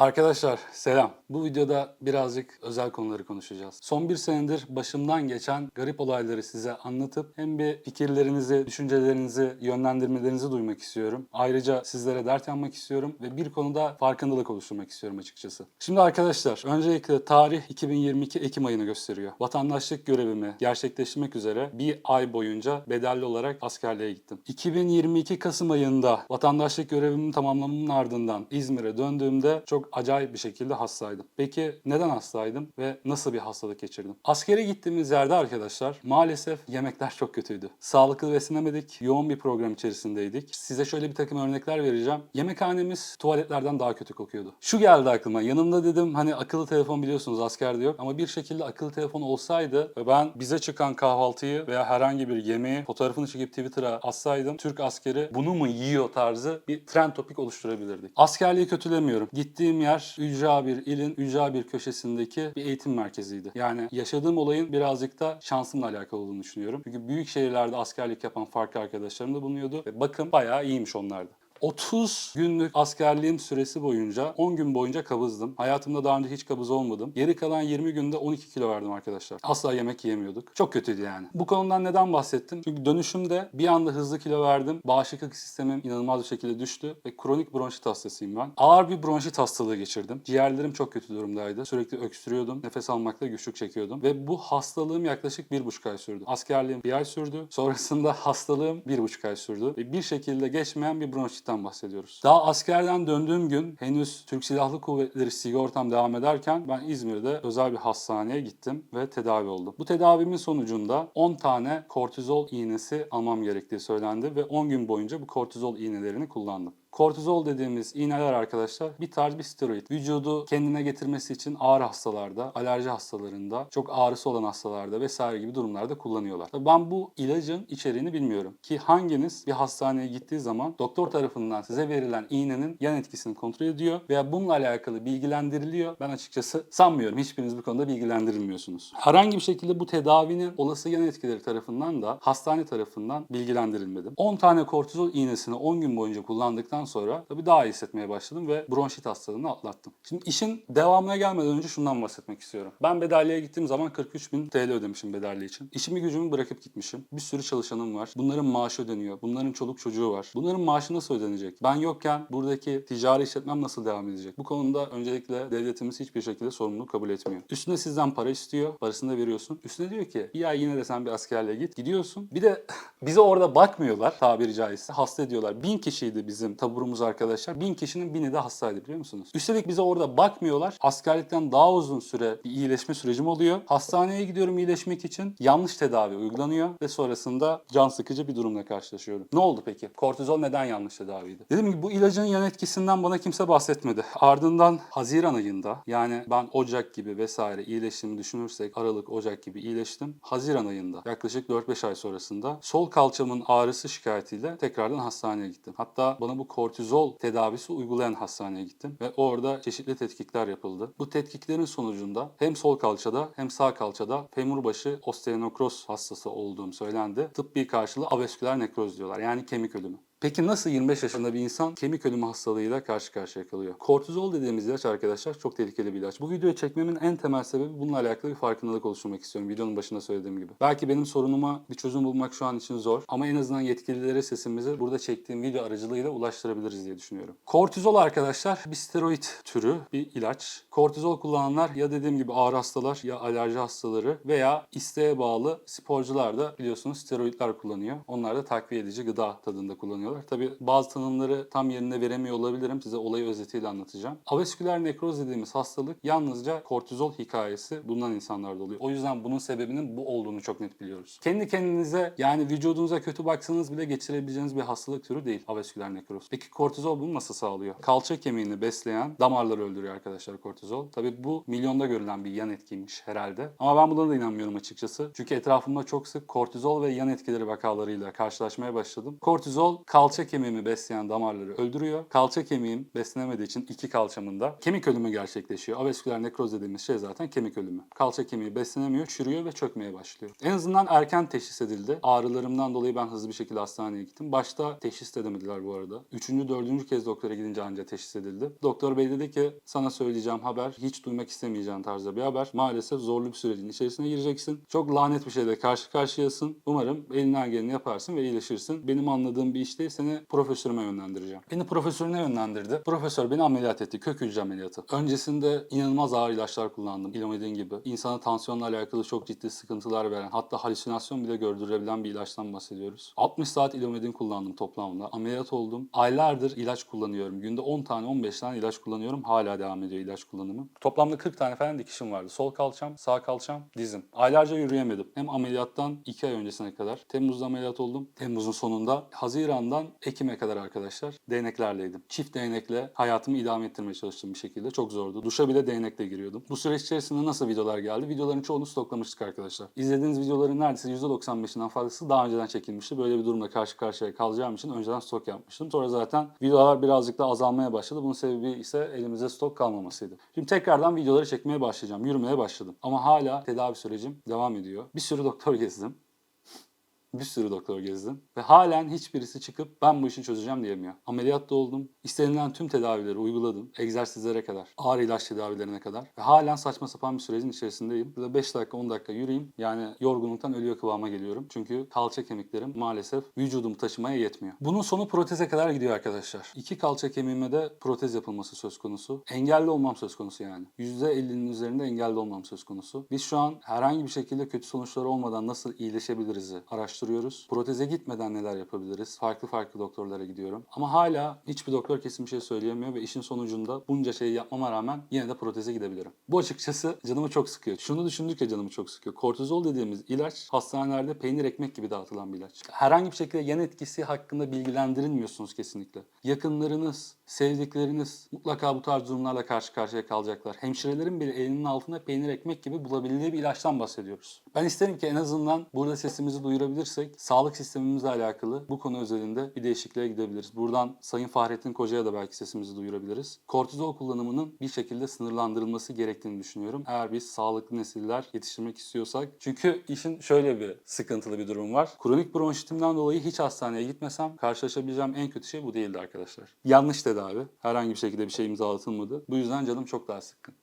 Arkadaşlar selam. Bu videoda birazcık özel konuları konuşacağız. Son bir senedir başımdan geçen garip olayları size anlatıp hem bir fikirlerinizi, düşüncelerinizi, yönlendirmelerinizi duymak istiyorum. Ayrıca sizlere dert yanmak istiyorum ve bir konuda farkındalık oluşturmak istiyorum açıkçası. Şimdi arkadaşlar öncelikle tarih 2022 Ekim ayını gösteriyor. Vatandaşlık görevimi gerçekleştirmek üzere bir ay boyunca bedelli olarak askerliğe gittim. 2022 Kasım ayında vatandaşlık görevimi tamamlamamın ardından İzmir'e döndüğümde çok acayip bir şekilde hastaydım. Peki neden hastaydım ve nasıl bir hastalık geçirdim? Askere gittiğimiz yerde arkadaşlar maalesef yemekler çok kötüydü. Sağlıklı beslenemedik, yoğun bir program içerisindeydik. Size şöyle bir takım örnekler vereceğim. Yemekhanemiz tuvaletlerden daha kötü kokuyordu. Şu geldi aklıma. Yanımda dedim hani akıllı telefon biliyorsunuz askerde yok ama bir şekilde akıllı telefon olsaydı ve ben bize çıkan kahvaltıyı veya herhangi bir yemeği fotoğrafını çekip Twitter'a atsaydım Türk askeri bunu mu yiyor tarzı bir trend topik oluşturabilirdik. Askerliği kötülemiyorum. Gittiğim yer ücra bir ilin ücra bir köşesindeki bir eğitim merkeziydi. Yani yaşadığım olayın birazcık da şansımla alakalı olduğunu düşünüyorum. Çünkü büyük şehirlerde askerlik yapan farklı arkadaşlarım da bulunuyordu ve bakın bayağı iyiymiş onlarda. 30 günlük askerliğim süresi boyunca 10 gün boyunca kabızdım. Hayatımda daha önce hiç kabız olmadım. Geri kalan 20 günde 12 kilo verdim arkadaşlar. Asla yemek yiyemiyorduk. Çok kötüydü yani. Bu konudan neden bahsettim? Çünkü dönüşümde bir anda hızlı kilo verdim. Bağışıklık sistemim inanılmaz bir şekilde düştü ve kronik bronşit hastasıyım ben. Ağır bir bronşit hastalığı geçirdim. Ciğerlerim çok kötü durumdaydı. Sürekli öksürüyordum. Nefes almakta güçlük çekiyordum. Ve bu hastalığım yaklaşık bir buçuk ay sürdü. Askerliğim bir ay sürdü. Sonrasında hastalığım bir buçuk ay sürdü. Ve bir şekilde geçmeyen bir bronşitten bahsediyoruz. Daha askerden döndüğüm gün henüz Türk Silahlı Kuvvetleri sigortam devam ederken ben İzmir'de özel bir hastaneye gittim ve tedavi oldum. Bu tedavimin sonucunda 10 tane kortizol iğnesi almam gerektiği söylendi ve 10 gün boyunca bu kortizol iğnelerini kullandım. Kortizol dediğimiz iğneler arkadaşlar bir tarz bir steroid. Vücudu kendine getirmesi için ağır hastalarda, alerji hastalarında, çok ağrısı olan hastalarda vesaire gibi durumlarda kullanıyorlar. Tabii Ben bu ilacın içeriğini bilmiyorum. Ki hanginiz bir hastaneye gittiği zaman doktor tarafından size verilen iğnenin yan etkisini kontrol ediyor veya bununla alakalı bilgilendiriliyor. Ben açıkçası sanmıyorum. Hiçbiriniz bu konuda bilgilendirilmiyorsunuz. Herhangi bir şekilde bu tedavinin olası yan etkileri tarafından da hastane tarafından bilgilendirilmedim. 10 tane kortizol iğnesini 10 gün boyunca kullandıktan sonra tabii daha iyi hissetmeye başladım ve bronşit hastalığını atlattım. Şimdi işin devamına gelmeden önce şundan bahsetmek istiyorum. Ben bedelliye gittiğim zaman 43 bin TL ödemişim bedelli için. İşimi gücümü bırakıp gitmişim. Bir sürü çalışanım var. Bunların maaşı ödeniyor. Bunların çoluk çocuğu var. Bunların maaşı nasıl ödenecek? Ben yokken buradaki ticari işletmem nasıl devam edecek? Bu konuda öncelikle devletimiz hiçbir şekilde sorumluluk kabul etmiyor. Üstüne sizden para istiyor. Parasını da veriyorsun. Üstüne diyor ki bir ay yine de sen bir askerliğe git. Gidiyorsun. Bir de bize orada bakmıyorlar tabiri caizse. Hasta ediyorlar. Bin kişiydi bizim taburumuz arkadaşlar. Bin kişinin bini de hastaydı biliyor musunuz? Üstelik bize orada bakmıyorlar. Askerlikten daha uzun süre bir iyileşme sürecim oluyor. Hastaneye gidiyorum iyileşmek için. Yanlış tedavi uygulanıyor ve sonrasında can sıkıcı bir durumla karşılaşıyorum. Ne oldu peki? Kortizol neden yanlış tedaviydi? Dedim ki bu ilacın yan etkisinden bana kimse bahsetmedi. Ardından Haziran ayında yani ben Ocak gibi vesaire iyileştiğimi düşünürsek Aralık, Ocak gibi iyileştim. Haziran ayında yaklaşık 4-5 ay sonrasında sol kalçamın ağrısı şikayetiyle tekrardan hastaneye gittim. Hatta bana bu kortizol tedavisi uygulayan hastaneye gittim ve orada çeşitli tetkikler yapıldı. Bu tetkiklerin sonucunda hem sol kalçada hem sağ kalçada femur başı osteonokroz hastası olduğum söylendi. Tıbbi karşılığı avesküler nekroz diyorlar yani kemik ölümü. Peki nasıl 25 yaşında bir insan kemik ölümü hastalığıyla karşı karşıya kalıyor? Kortizol dediğimiz ilaç arkadaşlar çok tehlikeli bir ilaç. Bu videoyu çekmemin en temel sebebi bununla alakalı bir farkındalık oluşturmak istiyorum. Videonun başında söylediğim gibi. Belki benim sorunuma bir çözüm bulmak şu an için zor ama en azından yetkililere sesimizi burada çektiğim video aracılığıyla ulaştırabiliriz diye düşünüyorum. Kortizol arkadaşlar bir steroid türü bir ilaç. Kortizol kullananlar ya dediğim gibi ağır hastalar ya alerji hastaları veya isteğe bağlı sporcular da biliyorsunuz steroidler kullanıyor. Onlar da takviye edici gıda tadında kullanıyorlar. Tabi bazı tanımları tam yerine veremiyor olabilirim. Size olayı özetiyle anlatacağım. Avasküler nekroz dediğimiz hastalık yalnızca kortizol hikayesi bulunan insanlarda oluyor. O yüzden bunun sebebinin bu olduğunu çok net biliyoruz. Kendi kendinize yani vücudunuza kötü baksanız bile geçirebileceğiniz bir hastalık türü değil avasküler nekroz. Peki kortizol bunu nasıl sağlıyor? Kalça kemiğini besleyen damarları öldürüyor arkadaşlar kortizol. Tabi bu milyonda görülen bir yan etkiymiş herhalde. Ama ben buna da inanmıyorum açıkçası. Çünkü etrafımda çok sık kortizol ve yan etkileri vakalarıyla karşılaşmaya başladım. Kortizol kalça kalça kemiğimi besleyen damarları öldürüyor. Kalça kemiğim beslenemediği için iki kalçamın da kemik ölümü gerçekleşiyor. Avesiküler nekroz dediğimiz şey zaten kemik ölümü. Kalça kemiği beslenemiyor, çürüyor ve çökmeye başlıyor. En azından erken teşhis edildi. Ağrılarımdan dolayı ben hızlı bir şekilde hastaneye gittim. Başta teşhis de edemediler bu arada. Üçüncü, dördüncü kez doktora gidince anca teşhis edildi. Doktor bey dedi ki sana söyleyeceğim haber hiç duymak istemeyeceğin tarzda bir haber. Maalesef zorlu bir sürecin içerisine gireceksin. Çok lanet bir şeyle karşı karşıyasın. Umarım elinden geleni yaparsın ve iyileşirsin. Benim anladığım bir iş değil seni profesörüme yönlendireceğim. Beni profesörüne yönlendirdi. Profesör beni ameliyat etti. Kök hücre ameliyatı. Öncesinde inanılmaz ağır ilaçlar kullandım. İlomedin gibi. İnsana tansiyonla alakalı çok ciddi sıkıntılar veren hatta halüsinasyon bile gördürebilen bir ilaçtan bahsediyoruz. 60 saat ilomedin kullandım toplamda. Ameliyat oldum. Aylardır ilaç kullanıyorum. Günde 10 tane 15 tane ilaç kullanıyorum. Hala devam ediyor ilaç kullanımı. Toplamda 40 tane falan dikişim vardı. Sol kalçam, sağ kalçam, dizim. Aylarca yürüyemedim. Hem ameliyattan 2 ay öncesine kadar. Temmuz'da ameliyat oldum. Temmuz'un sonunda. Haziran'dan Ekim'e kadar arkadaşlar değneklerleydim. Çift değnekle hayatımı idame ettirmeye çalıştım bir şekilde. Çok zordu. Duşa bile değnekle giriyordum. Bu süreç içerisinde nasıl videolar geldi? Videoların çoğunu stoklamıştık arkadaşlar. İzlediğiniz videoların neredeyse %95'inden fazlası daha önceden çekilmişti. Böyle bir durumla karşı karşıya kalacağım için önceden stok yapmıştım. Sonra zaten videolar birazcık da azalmaya başladı. Bunun sebebi ise elimizde stok kalmamasıydı. Şimdi tekrardan videoları çekmeye başlayacağım. Yürümeye başladım. Ama hala tedavi sürecim devam ediyor. Bir sürü doktor gezdim. Bir sürü doktor gezdim. Ve halen hiçbirisi çıkıp ben bu işi çözeceğim diyemiyor. Ameliyatta oldum. İstenilen tüm tedavileri uyguladım. Egzersizlere kadar, ağır ilaç tedavilerine kadar. Ve halen saçma sapan bir sürecin içerisindeyim. Burada 5 dakika 10 dakika yürüyeyim. Yani yorgunluktan ölüyor kıvama geliyorum. Çünkü kalça kemiklerim maalesef vücudumu taşımaya yetmiyor. Bunun sonu proteze kadar gidiyor arkadaşlar. İki kalça kemiğime de protez yapılması söz konusu. Engelli olmam söz konusu yani. %50'nin üzerinde engelli olmam söz konusu. Biz şu an herhangi bir şekilde kötü sonuçları olmadan nasıl iyileşebiliriz araştırıyoruz. Proteze gitmeden neler yapabiliriz? Farklı farklı doktorlara gidiyorum. Ama hala hiçbir doktor kesin bir şey söyleyemiyor ve işin sonucunda bunca şeyi yapmama rağmen yine de proteze gidebilirim. Bu açıkçası canımı çok sıkıyor. Şunu düşündükçe canımı çok sıkıyor. Kortizol dediğimiz ilaç hastanelerde peynir ekmek gibi dağıtılan bir ilaç. Herhangi bir şekilde yan etkisi hakkında bilgilendirilmiyorsunuz kesinlikle. Yakınlarınız, sevdikleriniz mutlaka bu tarz durumlarla karşı karşıya kalacaklar. Hemşirelerin bile elinin altında peynir ekmek gibi bulabildiği bir ilaçtan bahsediyoruz. Ben isterim ki en azından burada sesimizi duyurabilirsek sağlık sistemimizle alakalı bu konu özelinde bir değişikliğe gidebiliriz. Buradan Sayın Fahrettin Koca'ya da belki sesimizi duyurabiliriz. Kortizol kullanımının bir şekilde sınırlandırılması gerektiğini düşünüyorum. Eğer biz sağlıklı nesiller yetiştirmek istiyorsak. Çünkü işin şöyle bir sıkıntılı bir durum var. Kronik bronşitimden dolayı hiç hastaneye gitmesem karşılaşabileceğim en kötü şey bu değildi arkadaşlar. Yanlış tedavi. Herhangi bir şekilde bir şey imzalatılmadı. Bu yüzden canım çok daha sıkkın.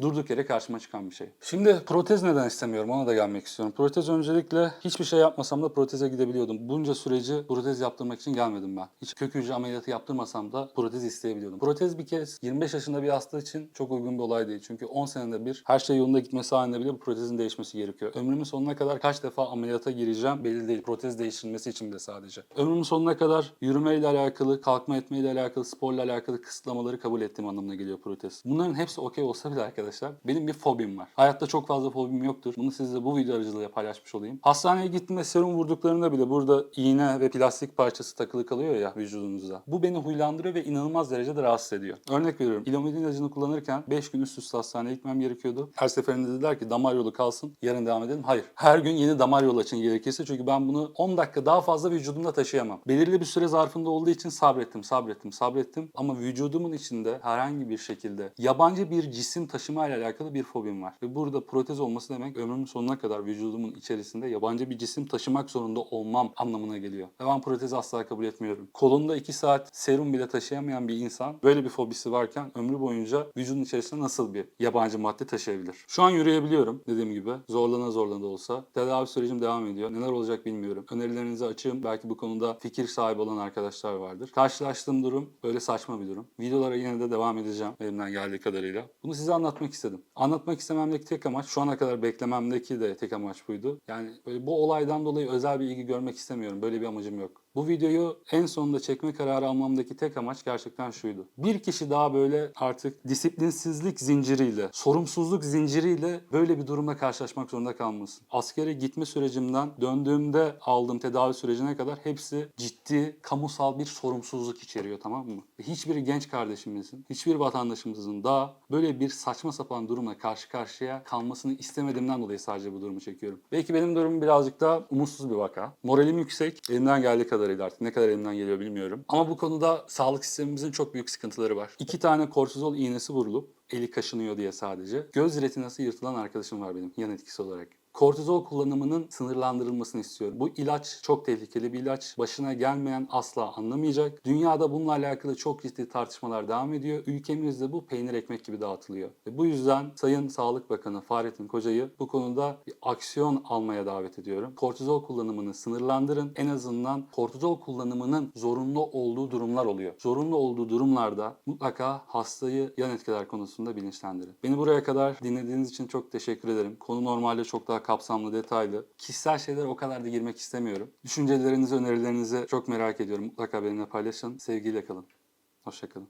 Durduk yere karşıma çıkan bir şey. Şimdi protez neden istemiyorum ona da gelmek istiyorum. Protez öncelikle hiçbir şey yapmasam da proteze gidebiliyordum. Bunca süreci protez yaptırmak için gelmedim ben. Hiç kök hücre ameliyatı yaptırmasam da protez isteyebiliyordum. Protez bir kez 25 yaşında bir hasta için çok uygun bir olay değil. Çünkü 10 senede bir her şey yolunda gitmesi halinde bile bu protezin değişmesi gerekiyor. Ömrümün sonuna kadar kaç defa ameliyata gireceğim belli değil. Protez değiştirilmesi için bile sadece. Ömrümün sonuna kadar yürümeyle alakalı, kalkma etmeyle alakalı, sporla alakalı kısıtlamaları kabul ettiğim anlamına geliyor protez. Bunların hepsi okey olsa bile arkadaşlar benim bir fobim var. Hayatta çok fazla fobim yoktur. Bunu sizle bu video aracılığıyla paylaşmış olayım. Hastaneye gittiğimde serum vurduklarında bile burada iğne ve plastik parçası takılı kalıyor ya vücudunuzda. Bu beni huylandırıyor ve inanılmaz derecede rahatsız ediyor. Örnek veriyorum. İlomidin ilacını kullanırken 5 gün üst üste hastaneye gitmem gerekiyordu. Her seferinde dediler ki damar yolu kalsın yarın devam edelim. Hayır. Her gün yeni damar yolu açın gerekirse çünkü ben bunu 10 dakika daha fazla vücudumda taşıyamam. Belirli bir süre zarfında olduğu için sabrettim, sabrettim, sabrettim. Ama vücudumun içinde herhangi bir şekilde yabancı bir cisim taşımayla alakalı bir fobim var. Ve burada protez olması demek ömrümün sonuna kadar vücudumun içerisinde yabancı bir cisim taşımak zorunda olmam anlamına geliyor. Ve ben protezi asla kabul etmiyorum. Kolunda 2 saat serum bile taşıyamayan bir insan böyle bir fobisi varken ömrü boyunca vücudun içerisinde nasıl bir yabancı madde taşıyabilir? Şu an yürüyebiliyorum dediğim gibi. Zorlana zorlana da olsa. Tedavi sürecim devam ediyor. Neler olacak bilmiyorum. Önerilerinizi açığım. Belki bu konuda fikir sahibi olan arkadaşlar vardır. Karşılaştığım durum böyle saçma bir durum. Videolara yine de devam edeceğim elimden geldiği kadarıyla. Bunu size anlatmak istedim. Anlatmak istememdeki tek amaç şu ana kadar beklememdeki de tek amaç buydu. Yani böyle bu olaydan dolayı özel bir ilgi görmek istemiyorum. Böyle bir amacım yok. Bu videoyu en sonunda çekme kararı almamdaki tek amaç gerçekten şuydu. Bir kişi daha böyle artık disiplinsizlik zinciriyle, sorumsuzluk zinciriyle böyle bir durumla karşılaşmak zorunda kalmasın. Askere gitme sürecimden döndüğümde aldığım tedavi sürecine kadar hepsi ciddi, kamusal bir sorumsuzluk içeriyor tamam mı? Hiçbiri genç kardeşimizin, hiçbir vatandaşımızın daha böyle bir saçma sapan durumla karşı karşıya kalmasını istemediğimden dolayı sadece bu durumu çekiyorum. Belki benim durumum birazcık daha umutsuz bir vaka. Moralim yüksek, elimden geldiği kadar kadarıyla artık ne kadar elimden geliyor bilmiyorum. Ama bu konuda sağlık sistemimizin çok büyük sıkıntıları var. İki tane kortizol iğnesi vurulup eli kaşınıyor diye sadece. Göz retinası yırtılan arkadaşım var benim yan etkisi olarak. Kortizol kullanımının sınırlandırılmasını istiyorum. Bu ilaç çok tehlikeli bir ilaç. Başına gelmeyen asla anlamayacak. Dünyada bununla alakalı çok ciddi tartışmalar devam ediyor. Ülkemizde bu peynir ekmek gibi dağıtılıyor. Ve bu yüzden Sayın Sağlık Bakanı Fahrettin Koca'yı bu konuda bir aksiyon almaya davet ediyorum. Kortizol kullanımını sınırlandırın. En azından kortizol kullanımının zorunlu olduğu durumlar oluyor. Zorunlu olduğu durumlarda mutlaka hastayı yan etkiler konusunda bilinçlendirin. Beni buraya kadar dinlediğiniz için çok teşekkür ederim. Konu normalde çok daha kapsamlı, detaylı. Kişisel şeyler o kadar da girmek istemiyorum. Düşüncelerinizi, önerilerinizi çok merak ediyorum. Mutlaka benimle paylaşın. Sevgiyle kalın. Hoşçakalın.